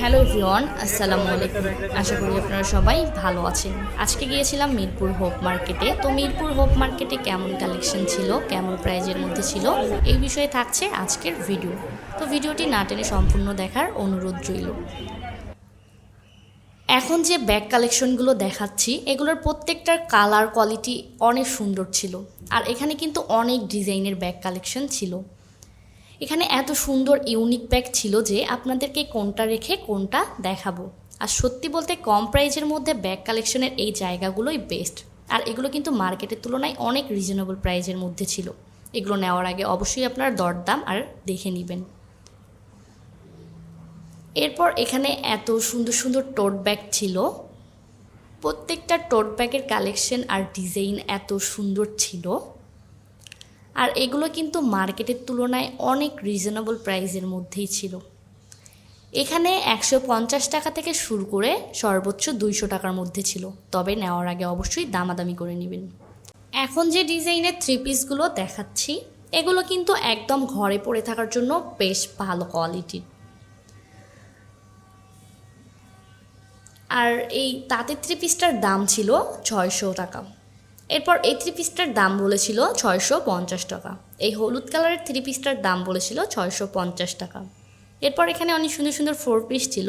Hello everyone, আসসালামু আলাইকুম। আশা করি আপনারা সবাই ভালো আছেন। আজকে গিয়েছিলাম মিরপুর হোপ মার্কেটে। তো মিরপুর হোপ মার্কেটে কেমন কালেকশন ছিল, কেমন প্রাইজের মধ্যে ছিল, এই বিষয়ে থাকছে আজকের ভিডিও। তো ভিডিওটি না টেনে সম্পূর্ণ দেখার অনুরোধ রইল। এখন যে ব্যাগ কালেকশনগুলো দেখাচ্ছি, এগুলোর প্রত্যেকটার কালার কোয়ালিটি অনেক সুন্দর ছিল। আর এখানে কিন্তু অনেক ডিজাইনের ব্যাগ কালেকশন ছিল। এখানে এত সুন্দর ইউনিক ব্যাগ ছিল যে আপনাদেরকে কোনটা রেখে কোনটা দেখাবো। আর সত্যি বলতে কম প্রাইজের মধ্যে ব্যাগ কালেকশনের এই জায়গাগুলোই বেস্ট আর এগুলো কিন্তু মার্কেটের তুলনায় অনেক রিজনেবল প্রাইজের মধ্যে ছিল। এগুলো নেওয়ার আগে অবশ্যই আপনার দরদাম আর দেখে নেবেন। এরপর এখানে এত সুন্দর সুন্দর টোট ব্যাগ ছিল। প্রত্যেকটা টোট ব্যাগের কালেকশন আর ডিজাইন এত সুন্দর ছিল। আর এগুলো কিন্তু মার্কেটের তুলনায় অনেক রিজনেবল প্রাইসের মধ্যেই ছিল। এখানে একশো পঞ্চাশ টাকা থেকে শুরু করে সর্বোচ্চ দুইশো টাকার মধ্যে ছিল। তবে নেওয়ার আগে অবশ্যই দামাদামি করে নেবেন। এখন যে ডিজাইনের থ্রি পিসগুলো দেখাচ্ছি, এগুলো কিন্তু একদম ঘরে পড়ে থাকার জন্য বেশ ভালো কোয়ালিটির আর এই তাঁতের থ্রি পিসটার দাম ছিল ছয়শো টাকা। এরপর এই থ্রি পিসটার দাম বলেছিল ছয়শো পঞ্চাশ টাকা। এই হলুদ কালারের থ্রি পিসটার দাম বলেছিল ছয়শো পঞ্চাশ টাকা। এরপর এখানে অনেক সুন্দর সুন্দর ফোর পিস ছিল।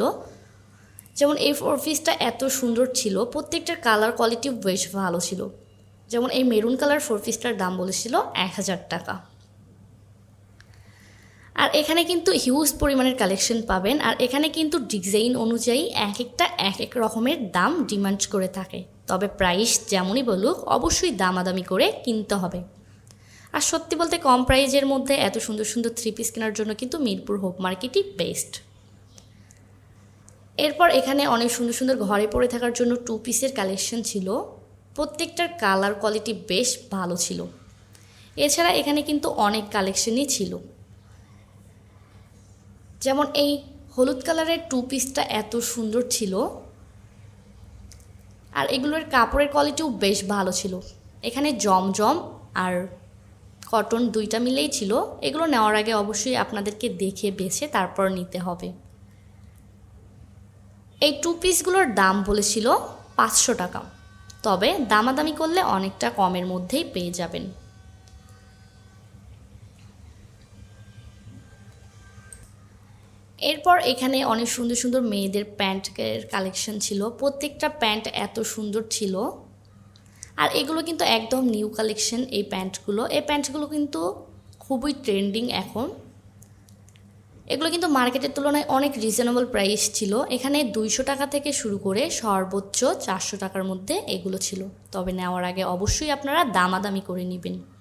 যেমন এই ফোর পিসটা এত সুন্দর ছিল প্রত্যেকটার কালার কোয়ালিটি বেশ ভালো ছিল। যেমন এই মেরুন কালার ফোর পিসটার দাম বলেছিল এক হাজার টাকা। আর এখানে কিন্তু হিউজ পরিমাণের কালেকশন পাবেন। আর এখানে কিন্তু ডিজাইন অনুযায়ী এক একটা, এক এক রকমের দাম ডিমান্ড করে থাকে। তবে প্রাইস যেমনই বলুক, অবশ্যই দামাদামি করে কিনতে হবে। আর সত্যি বলতে কম প্রাইজের মধ্যে এত সুন্দর সুন্দর থ্রি পিস কেনার জন্য কিন্তু মিরপুর হোপ মার্কেটই বেস্ট এরপর এখানে অনেক সুন্দর সুন্দর ঘরে পড়ে থাকার জন্য টু পিসের কালেকশন ছিল। প্রত্যেকটার কালার কোয়ালিটি বেশ ভালো ছিল। এছাড়া এখানে কিন্তু অনেক কালেকশনই ছিল। যেমন এই হলুদ কালারের টু পিসটা এত সুন্দর ছিল। আর এগুলোর কাপড়ের কোয়ালিটিও বেশ ভালো ছিল। এখানে জমজম আর কটন দুইটা মিলেই ছিল। এগুলো নেওয়ার আগে অবশ্যই আপনাদেরকে দেখে বেছে তারপর নিতে হবে। এই টু পিসগুলোর দাম বলেছিল পাঁচশো টাকা। তবে দামাদামি করলে অনেকটা কমের মধ্যেই পেয়ে যাবেন। এরপর এখানে অনেক সুন্দর সুন্দর মেয়েদের প্যান্টের কালেকশন ছিল। প্রত্যেকটা প্যান্ট এত সুন্দর ছিল। আর এগুলো কিন্তু একদম নিউ কালেকশন এই প্যান্টগুলো। এই প্যান্টগুলো কিন্তু খুবই ট্রেন্ডিং এখন। এগুলো কিন্তু মার্কেটের তুলনায় অনেক রিজনেবল প্রাইস ছিল। এখানে দুইশো টাকা থেকে শুরু করে সর্বোচ্চ চারশো টাকার মধ্যে এগুলো ছিল। তবে নেওয়ার আগে অবশ্যই আপনারা দামাদামি করে নেবেন।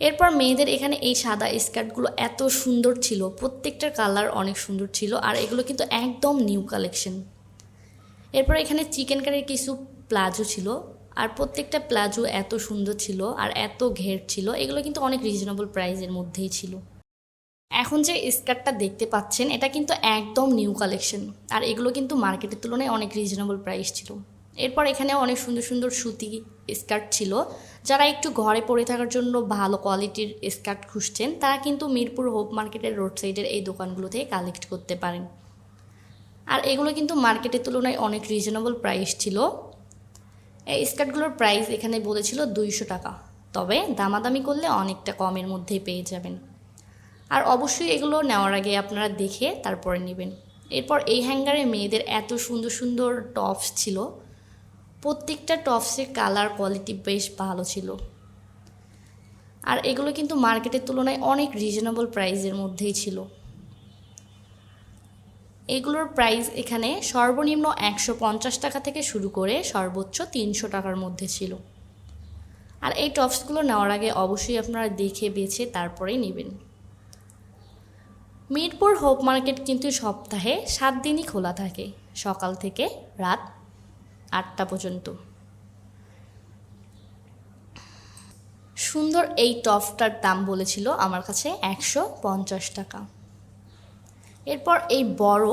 এরপর মেয়েদের এখানে এই সাদা স্কার্টগুলো এত সুন্দর ছিল, প্রত্যেকটার কালার অনেক সুন্দর ছিল, আর এগুলো কিন্তু একদম নিউ কালেকশন। এরপর এখানে চিকেন কারির কিছু প্লাজো ছিল, আর প্রত্যেকটা প্লাজো এত সুন্দর ছিল আর এত ঘের ছিল, এগুলো কিন্তু অনেক রিজনেবল প্রাইসের মধ্যেই ছিল। এখন যে স্কার্টটা দেখতে পাচ্ছেন, এটা কিন্তু একদম নিউ কালেকশন, আর এগুলো কিন্তু মার্কেটের তুলনায় অনেক রিজনেবল প্রাইস ছিল। এরপর এখানে অনেক সুন্দর সুন্দর সুতি স্কার্ট ছিল। যারা একটু ঘরে পরে থাকার জন্য ভালো কোয়ালিটির স্কার্ট খুঁজছেন, তারা কিন্তু মিরপুর হোপ মার্কেটের রোড সাইডের এই দোকানগুলো থেকে কালেক্ট করতে পারেন। আর এগুলো কিন্তু মার্কেটের তুলনায় অনেক রিজনেবল প্রাইস ছিল। এই স্কার্টগুলোর প্রাইস এখানে বলেছিল দুইশো টাকা। তবে দামাদামি করলে অনেকটা কমের মধ্যেই পেয়ে যাবেন। আর অবশ্যই এগুলো নেওয়ার আগে আপনারা দেখে তারপরে নেবেন। এরপর এই হ্যাঙ্গারে মেয়েদের এত সুন্দর সুন্দর টপস ছিল। প্রত্যেকটা টপসের কালার কোয়ালিটি বেশ ভালো ছিল। আর এগুলো কিন্তু মার্কেটের তুলনায় অনেক রিজনেবল প্রাইসের মধ্যেই ছিল। এগুলোর প্রাইস এখানে সর্বনিম্ন একশো পঞ্চাশ টাকা থেকে শুরু করে সর্বোচ্চ তিনশো টাকার মধ্যে ছিল। আর এই টপসগুলো নেওয়ার আগে অবশ্যই আপনারা দেখে বেছে তারপরেই নেবেন। মিরপুর হোপ মার্কেট কিন্তু সপ্তাহে সাত দিনই খোলা থাকে। সকাল থেকে রাত আটটা পর্যন্ত। সুন্দর এই টপটার দাম বলেছিল আমার কাছে একশো পঞ্চাশ টাকা। এরপর এই বড়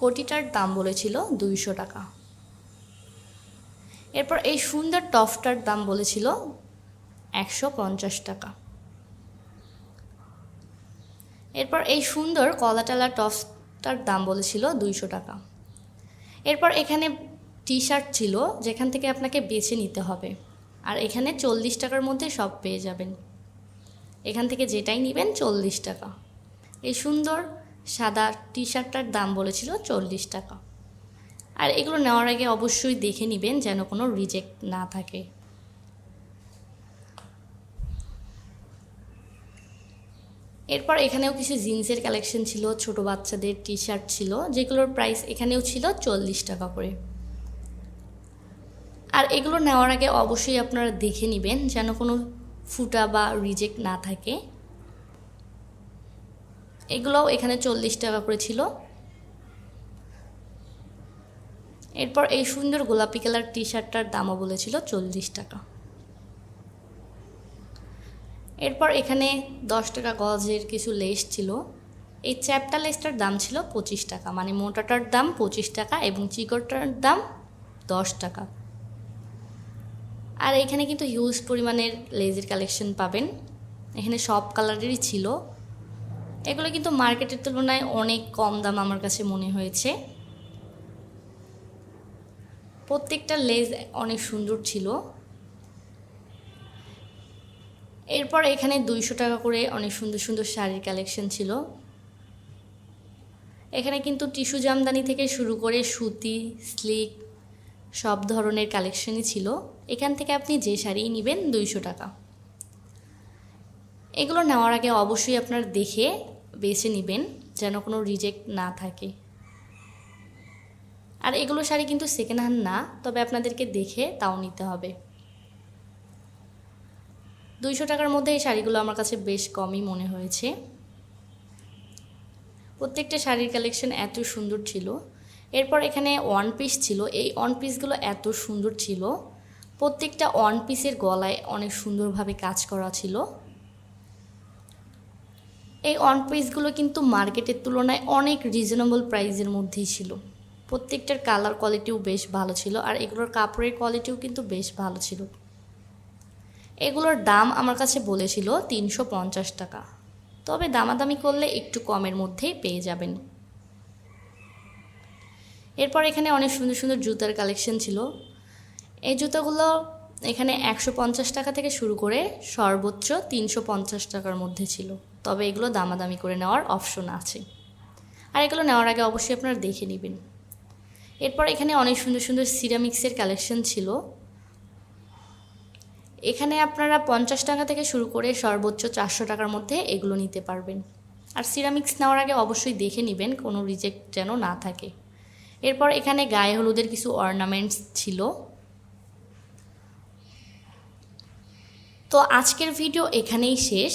কোটিটার দাম বলেছিল দুইশো টাকা। এরপর এই সুন্দর টপটার দাম বলেছিল একশো পঞ্চাশ টাকা। এরপর এই সুন্দর কলাটালা শার্টটার দাম বলেছিল দুইশো টাকা। এরপর এখানে টি শার্ট ছিল, যেখান থেকে আপনাকে বেছে নিতে হবে। আর এখানে চল্লিশ টাকার মধ্যে সব পেয়ে যাবেন। এখান থেকে যেটাই নেবেন, চল্লিশ টাকা। এই সুন্দর সাদা টি শার্টটার দাম বলেছিল চল্লিশ টাকা। আর এগুলো নেওয়ার আগে অবশ্যই দেখে নেবেন, যেন কোনো রিজেক্ট না থাকে। এরপর এখানেও কিছু জিন্সের কালেকশন ছিল, ছোট বাচ্চাদের টি শার্ট ছিল, যেগুলোর প্রাইস এখানেও ছিল চল্লিশ টাকা করে। এগুলো নেওয়ার আগে অবশ্যই আপনারা দেখে নেবেন যেন কোনো ফুটা বা রিজেক্ট না থাকে। এগুলোও এখানে চল্লিশ টাকা করে ছিল। এরপর এই সুন্দর গোলাপি কালার টি শার্টটার দামও বলেছিল চল্লিশ টাকা। এরপর এখানে দশ টাকা গজের কিছু লেস ছিল। এই চ্যাপটা লেসটার দাম ছিল পঁচিশ টাকা মানে মোটাটার দাম পঁচিশ টাকা এবং চিকরটার দাম দশ টাকা। আর এখানে কিন্তু হিউজ পরিমাণের লেজের কালেকশন পাবেন। এখানে সব কালারেরই ছিল। এগুলো কিন্তু মার্কেটের তুলনায় অনেক কম দাম আমার কাছে মনে হয়েছে। প্রত্যেকটা লেজ অনেক সুন্দর ছিল। এরপর এখানে দুইশো টাকা করে অনেক সুন্দর সুন্দর শাড়ির কালেকশন ছিল। এখানে কিন্তু টিস্যু জামদানি থেকে শুরু করে সুতি স্লিক সব ধরনের কালেকশনই ছিল। এখান থেকে আপনি যে শাড়ি নেবেন দুইশো টাকা। এগুলো নেওয়ার আগে অবশ্যই আপনার দেখে বেছে নেবেন, যেন কোনো রিজেক্ট না থাকে। আর এগুলো শাড়ি কিন্তু সেকেন্ড হ্যান্ড না, তবে আপনাদেরকে দেখে তাও নিতে হবে। দুইশো টাকার মধ্যে এই শাড়িগুলো আমার কাছে বেশ কমই মনে হয়েছে। প্রত্যেকটা শাড়ির কালেকশন এত সুন্দর ছিল। এরপর এখানে ওয়ান পিস ছিল। এই ওয়ান পিসগুলো এত সুন্দর ছিল। প্রত্যেকটা ওয়ান পিসের গলায় অনেক সুন্দরভাবে কাজ করা ছিল। এই ওয়ান পিসগুলো কিন্তু মার্কেটের তুলনায় অনেক রিজনেবল প্রাইসের মধ্যেই ছিল। প্রত্যেকটার কালার কোয়ালিটিও বেশ ভালো ছিল আর এগুলোর কাপড়ের কোয়ালিটিও কিন্তু বেশ ভালো ছিল। এগুলোর দাম আমার কাছে বলেছিল তিনশো পঞ্চাশ টাকা। তবে দামাদামি করলে একটু কমের মধ্যেই পেয়ে যাবেন। এরপর এখানে অনেক সুন্দর সুন্দর জুতার কালেকশন ছিল। এই জুতোগুলো এখানে একশো পঞ্চাশ টাকা থেকে শুরু করে সর্বোচ্চ তিনশো পঞ্চাশ টাকার মধ্যে ছিল। তবে এগুলো দামাদামি করে নেওয়ার অপশন আছে। আর এগুলো নেওয়ার আগে অবশ্যই আপনারা দেখে নেবেন। এরপর এখানে অনেক সুন্দর সুন্দর সিরামিক্সের কালেকশন ছিল। এখানে আপনারা পঞ্চাশ টাকা থেকে শুরু করে সর্বোচ্চ চারশো টাকার মধ্যে এগুলো নিতে পারবেন। আর সিরামিক্স নেওয়ার আগে অবশ্যই দেখে নেবেন, কোনো রিজেক্ট যেন না থাকে। এরপর এখানে গায়ে হলুদের কিছু অর্নামেন্টস ছিল। তো আজকের ভিডিও এখানেই শেষ।